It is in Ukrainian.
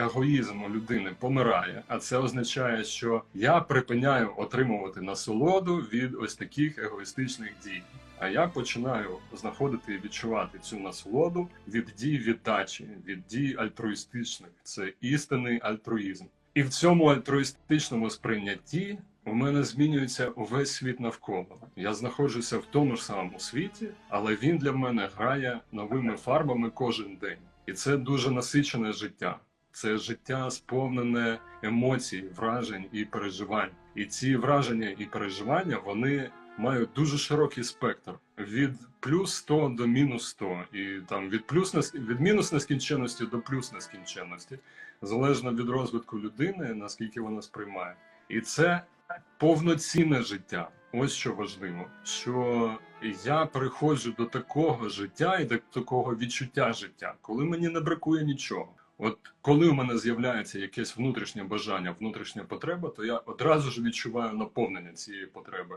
егоїзм людини помирає, а це означає, що я припиняю отримувати насолоду від ось таких егоїстичних дій. А я починаю знаходити і відчувати цю насолоду від дій віддачі, від дій альтруїстичних. Це істинний альтруїзм. І в цьому альтруїстичному сприйнятті у мене змінюється увесь світ навколо. Я знаходжуся в тому ж самому світі, але він для мене грає новими фарбами кожен день. І це дуже насичене життя. Це життя сповнене емоцій, вражень і переживань. І ці враження і переживання вони мають дуже широкий спектр від плюс 100 до мінус 100. І там від плюс від мінус нескінченності до плюс нескінченності, залежно від розвитку людини, наскільки вона сприймає. І це повноцінне життя. Ось що важливо, що я приходжу до такого життя і до такого відчуття життя, коли мені не бракує нічого. От коли у мене з'являється якесь внутрішнє бажання, внутрішня потреба, то я одразу ж відчуваю наповнення цієї потреби.